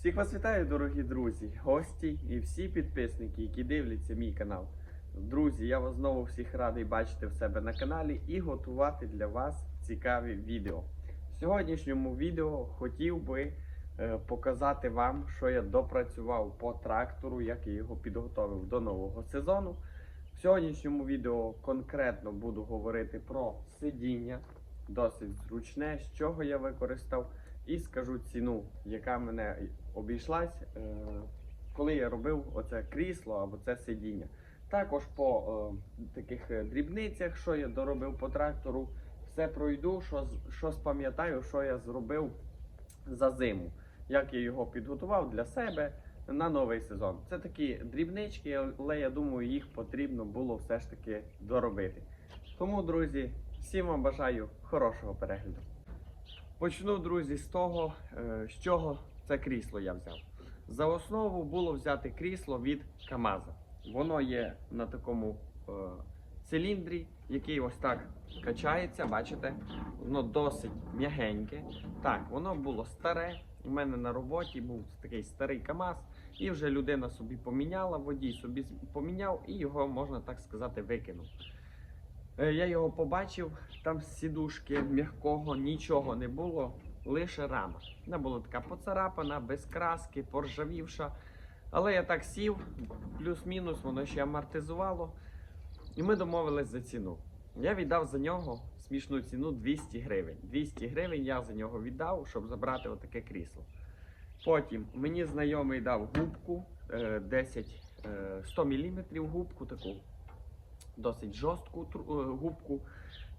Всіх вас вітаю, дорогі друзі, гості і всі підписники, які дивляться мій канал. Друзі, я вас знову всіх радий бачити в себе на каналі і готувати для вас цікаві відео. В сьогоднішньому відео хотів би е, показати вам, що я допрацював по трактору, як я його підготовив до нового сезону. В сьогоднішньому відео конкретно буду говорити про сидіння, досить зручне, з чого я використав, і скажу ціну, яка мене обійшлась, е, коли я робив оце крісло або це сидіння. Також по е, таких е, дрібницях, що я доробив по трактору, все пройду, що, що спам'ятаю, що я зробив за зиму, як я його підготував для себе на новий сезон. Це такі дрібнички, але я думаю, їх потрібно було все ж таки доробити. Тому, друзі, всім вам бажаю хорошого перегляду. Почну, друзі, з того, з чого це крісло я взяв. За основу було взяти крісло від Камаза. Воно є на такому е, циліндрі, який ось так качається, бачите? Воно досить м'ягеньке. Так, воно було старе. У мене на роботі був такий старий КАМАЗ, і вже людина собі поміняла, водій собі поміняв і його, можна так сказати, викинув. Е, Я його побачив, там сідушки м'якого нічого не було, лише рама. Вона була така поцарапана, без краски, поржавівша. Але я так сів, плюс-мінус, воно ще амортизувало. І ми домовились за ціну. Я віддав за нього смішну ціну 200 гривень. 200 гривень я за нього віддав, щоб забрати отаке крісло. Потім мені знайомий дав губку е, 10 е, 100 мм губку таку досить жорстку е, губку.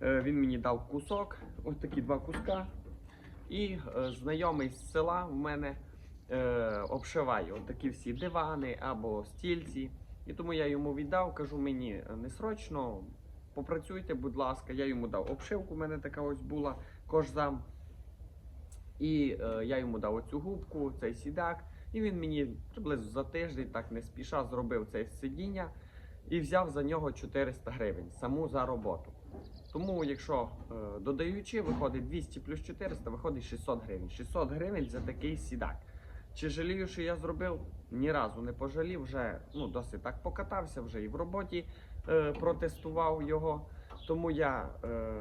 Е, Він мені дав кусок, ось такі два куска. І е, знайомий з села в мене е, обшиває такі всі дивани або стільці. І тому я йому віддав, кажу, мені не срочно, попрацюйте, будь ласка. Я йому дав обшивку, у мене така ось була кожзам. І е, я йому дав оцю губку, цей сідак. І він мені приблизно за тиждень, так не спіша, зробив це сидіння і взяв за нього 400 гривень саму за роботу. Тому, якщо е, додаючи, виходить 200 плюс 400, виходить 600 гривень. 600 гривень за такий сідак. Чи жалію, що я зробив? Ні разу не пожалів, вже ну, досить так покатався, вже і в роботі е, протестував його. Тому я е,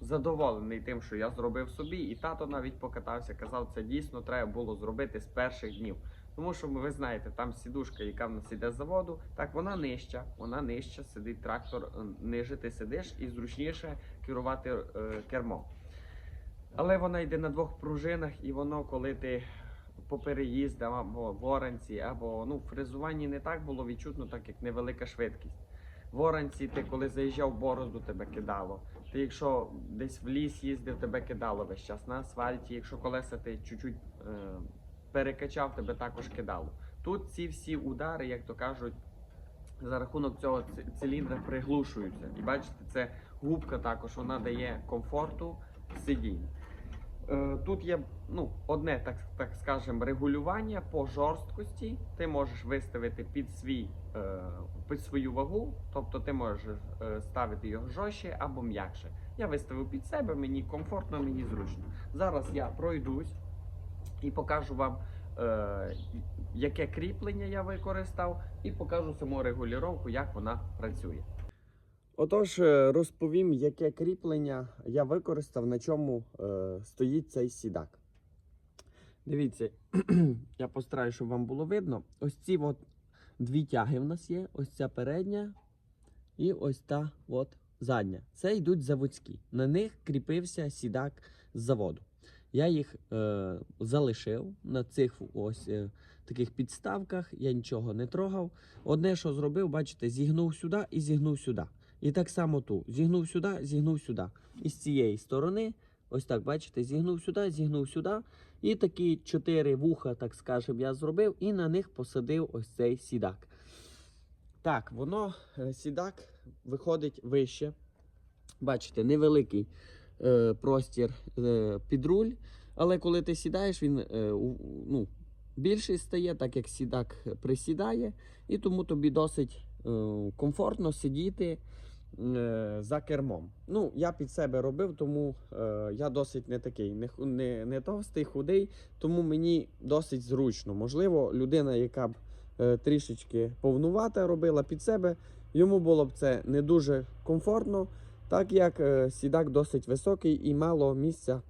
задоволений тим, що я зробив собі, і тато навіть покатався, казав, це дійсно треба було зробити з перших днів. Тому що ви знаєте, там сідушка, яка в нас іде з заводу, так вона нижча, вона нижча, сидить трактор е, ниже, ти сидиш і зручніше керувати е, кермом. Але вона йде на двох пружинах, і воно, коли ти по переїздах або в оранці, або ну, фрезуванні не так було відчутно, так як невелика швидкість. В оранці ти коли заїжджав борозду, тебе кидало. Ти якщо десь в ліс їздив, тебе кидало весь час на асфальті. Якщо колеса ти чуть-чуть е, перекачав, тебе також кидало. Тут ці всі удари, як то кажуть, за рахунок цього циліндра приглушуються. І бачите, це губка також вона дає комфорту сидіння. Е, Тут є ну, одне, так, так скажемо, регулювання по жорсткості. Ти можеш виставити під, свій, е, під свою вагу, тобто ти можеш е, ставити його жорстче або м'якше. Я виставив під себе, мені комфортно, мені зручно. Зараз я пройдусь і покажу вам, е, яке кріплення я використав, і покажу саму регулювання, як вона працює. Отож, е, розповім, яке кріплення я використав, на чому е, стоїть цей сідак. Дивіться, я постараюся, щоб вам було видно. Ось ці от дві тяги в нас є: ось ця передня і ось та от задня. Це йдуть заводські. На них кріпився сідак з заводу. Я їх е, залишив на цих ось е, таких підставках, я нічого не трогав. Одне, що зробив, бачите, зігнув сюди і зігнув сюди. І так само ту. Зігнув сюди, зігнув сюди. І з цієї сторони, ось так, бачите, зігнув сюди, зігнув сюди. І такі чотири вуха, так скажемо, я зробив, і на них посадив ось цей сідак. Так, воно, е, сідак виходить вище. Бачите, невеликий е, простір е, під руль. Але коли ти сідаєш, він е, у- ну, більший стає, так як сідак присідає, і тому тобі досить е, комфортно сидіти е, за кермом. Ну, я під себе робив, тому е, я досить не такий, не, не, не товстий, худий, тому мені досить зручно. Можливо, людина, яка б е, трішечки повнувата робила під себе, йому було б це не дуже комфортно, так як е, сідак досить високий і мало місця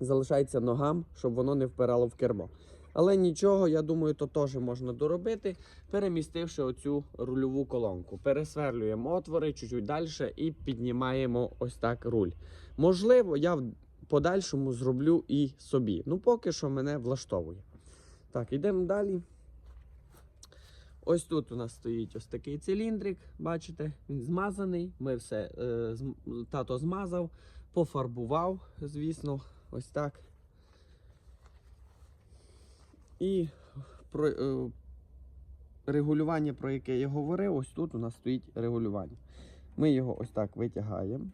залишається ногам, щоб воно не впирало в кермо. Але нічого, я думаю, то теж можна доробити, перемістивши оцю рульову колонку. Пересверлюємо отвори чуть-чуть далі і піднімаємо ось так руль. Можливо, я в подальшому зроблю і собі. Ну, поки що мене влаштовує. Так, йдемо далі. Ось тут у нас стоїть ось такий циліндрик, бачите, він змазаний. Ми все е, тато змазав, пофарбував, звісно, ось так. І про, е, регулювання, про яке я говорив, ось тут у нас стоїть регулювання. Ми його ось так витягаємо.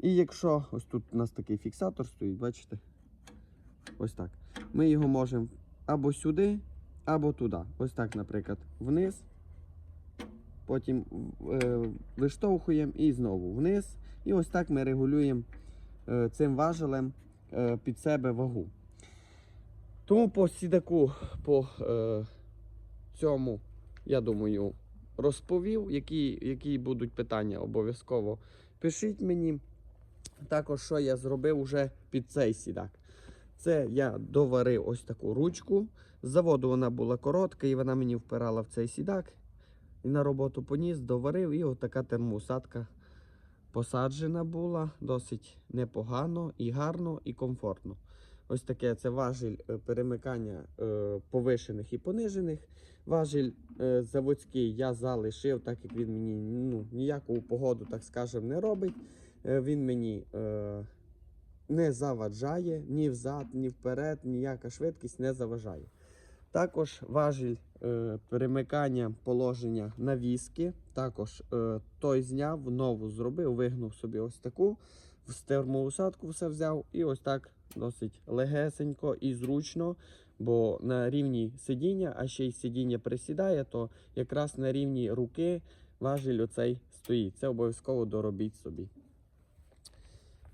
І якщо ось тут у нас такий фіксатор стоїть, бачите? Ось так. Ми його можемо або сюди, або туди. Ось так, наприклад, вниз. Потім е, виштовхуємо і знову вниз. І ось так ми регулюємо е, цим важелем е, під себе вагу. Тому по сідаку, по е, цьому, я думаю, розповів. Які, які будуть питання, обов'язково пишіть мені. Також, що я зробив уже під цей сідак. Це я доварив ось таку ручку. Заводу вона була коротка і вона мені впирала в цей сідак. І на роботу поніс, доварив, і отака термоусадка посаджена була. Досить непогано, і гарно, і комфортно. Ось таке це важіль е, перемикання е, повишених і понижених. Важіль е, заводський я залишив, так як він мені ну, ніяку погоду, так скажемо, не робить. Е, він мені е, не заважає ні взад, ні вперед, ніяка швидкість не заважає. Також важіль е, перемикання положення навіски. Також е, той зняв, нову зробив, вигнув собі ось таку. В термоусадку все взяв і ось так досить легесенько і зручно. Бо на рівні сидіння, а ще й сидіння присідає, то якраз на рівні руки важіль оцей стоїть. Це обов'язково доробіть собі.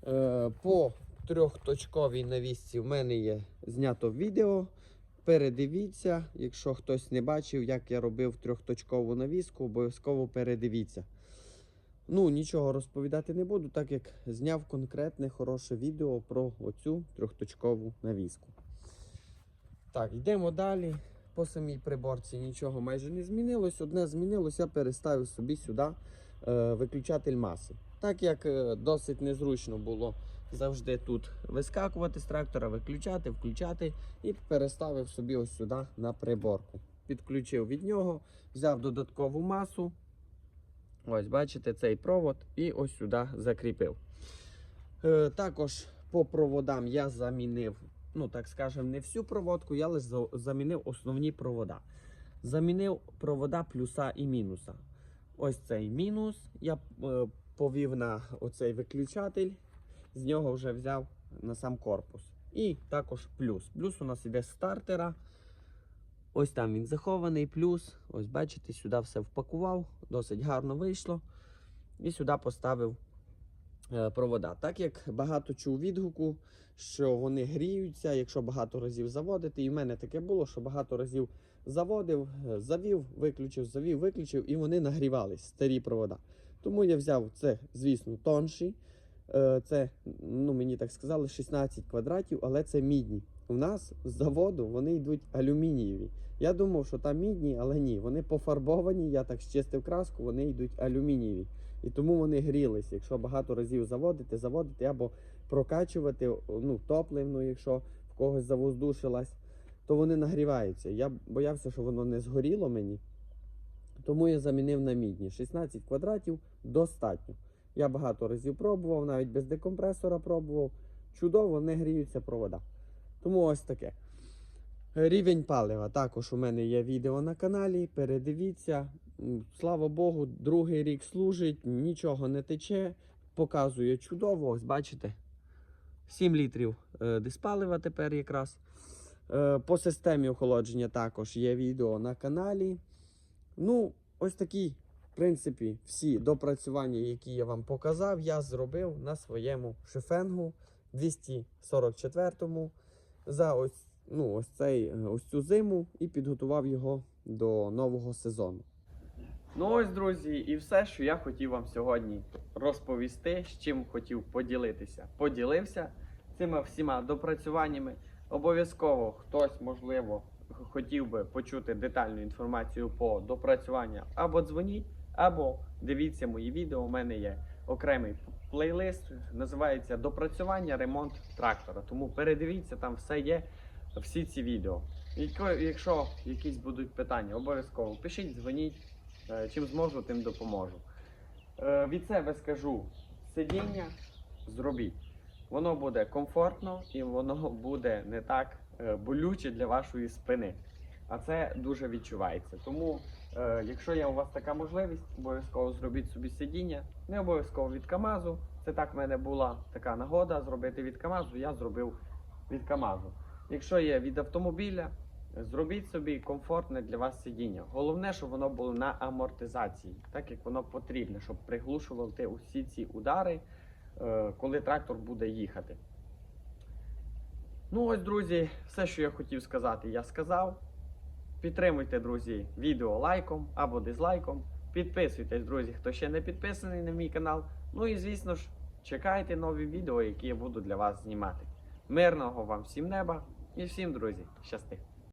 Е, по трьохточковій навісці в мене є знято відео. Передивіться, якщо хтось не бачив, як я робив трьохточкову навіску, обов'язково передивіться. Ну, нічого розповідати не буду, так як зняв конкретне хороше відео про оцю трьохточкову навіску. Так, йдемо далі. По самій приборці нічого майже не змінилось. Одне змінилось, я переставив собі сюди е, виключатель маси. Так як е, досить незручно було завжди тут вискакувати з трактора, виключати, включати, і переставив собі ось сюди на приборку. Підключив від нього, взяв додаткову масу. Ось, бачите, цей провод, і ось сюди закріпив. Е, також по проводам я замінив, ну так скажемо, не всю проводку, я лише замінив основні провода. Замінив провода плюса і мінуса. Ось цей мінус. Я е, повів на оцей виключатель, з нього вже взяв на сам корпус. І також плюс. Плюс у нас іде стартера. Ось там він захований, плюс. Ось бачите, сюди все впакував, досить гарно вийшло. І сюди поставив е, провода. Так як багато чув відгуку, що вони гріються, якщо багато разів заводити. І в мене таке було, що багато разів заводив, е, завів, виключив, завів, виключив, і вони нагрівались, старі провода. Тому я взяв це, звісно, тонші. Е, Це, ну мені так сказали, 16 квадратів, але це мідні. У нас з заводу вони йдуть алюмінієві. Я думав, що там мідні, але ні. Вони пофарбовані, я так щистив краску, вони йдуть алюмінієві. І тому вони грілись. Якщо багато разів заводити, заводити або прокачувати ну, топливну, якщо в когось завоздушилась, то вони нагріваються. Я боявся, що воно не згоріло мені. Тому я замінив на мідні. 16 квадратів достатньо. Я багато разів пробував, навіть без декомпресора пробував. Чудово, не гріються провода. Тому ось таке. Рівень палива. Також у мене є відео на каналі. Передивіться. Слава Богу, другий рік служить, нічого не тече. Показує чудово. Ось бачите. 7 літрів е, диспалива тепер якраз. Е, по системі охолодження також є відео на каналі. Ну, ось такий Принципі, всі допрацювання, які я вам показав, я зробив на своєму шифенгу 244-му за ось, ну, ось, цей, е, ось цю зиму і підготував його до нового сезону. Ну ось, друзі, і все, що я хотів вам сьогодні розповісти, з чим хотів поділитися. Поділився цими всіма допрацюваннями. Обов'язково хтось, можливо, хотів би почути детальну інформацію по допрацюванню, або дзвоніть, або дивіться мої відео. У мене є окремий плейлист, називається Допрацювання, ремонт трактора. Тому передивіться, там все є, всі ці відео. Якщо якісь будуть питання, обов'язково пишіть, дзвоніть. Е, Чим зможу, тим допоможу. Е, Від себе скажу: сидіння зробіть. Воно буде комфортно і воно буде не так е, болюче для вашої спини. А це дуже відчувається. Тому, е, якщо є у вас така можливість, обов'язково зробіть собі сидіння. Не обов'язково від Камазу. Це так в мене була така нагода зробити від Камазу, я зробив від Камазу. Якщо є від автомобіля, Зробіть собі комфортне для вас сидіння. Головне, щоб воно було на амортизації, так як воно потрібне, щоб приглушувати усі ці удари, е, коли трактор буде їхати. Ну ось, друзі, все, що я хотів сказати, я сказав. Підтримуйте, друзі, відео лайком або дизлайком. Підписуйтесь, друзі, хто ще не підписаний на мій канал. Ну і звісно ж, чекайте нові відео, які я буду для вас знімати. Мирного вам всім неба і всім, друзі, щасти!